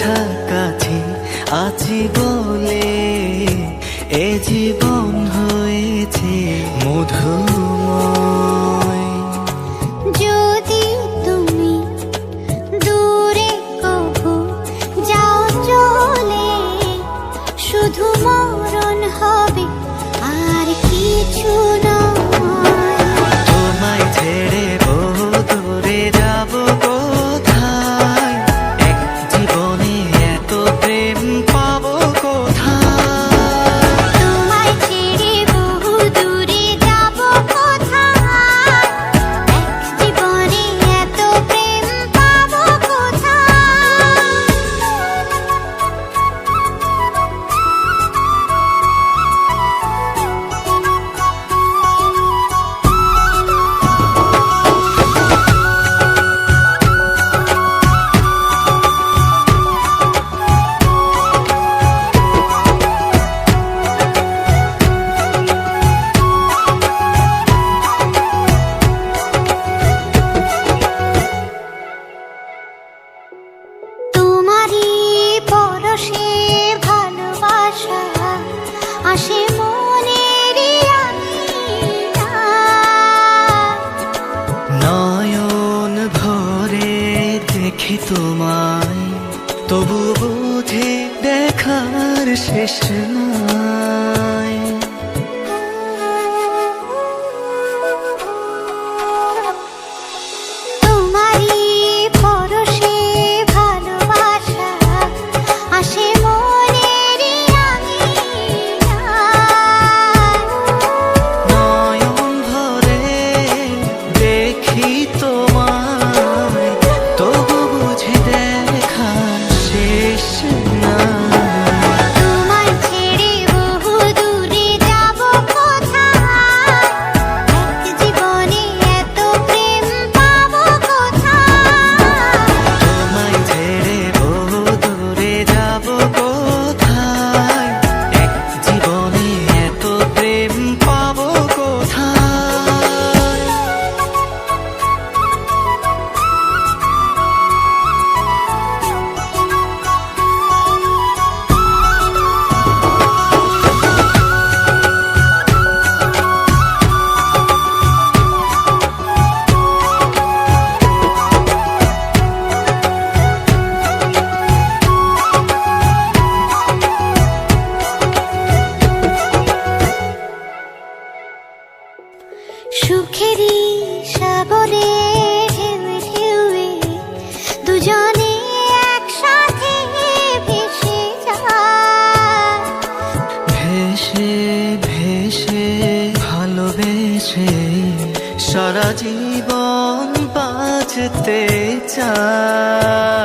কাছাকাছি আছি গো। তবু বোঝে দেখার শেষ না। চোখেরই সাগরে দুজনে ভেসে ভেসে ভেসে ভালোবেসে সারা জীবন বাঁচতে চায়।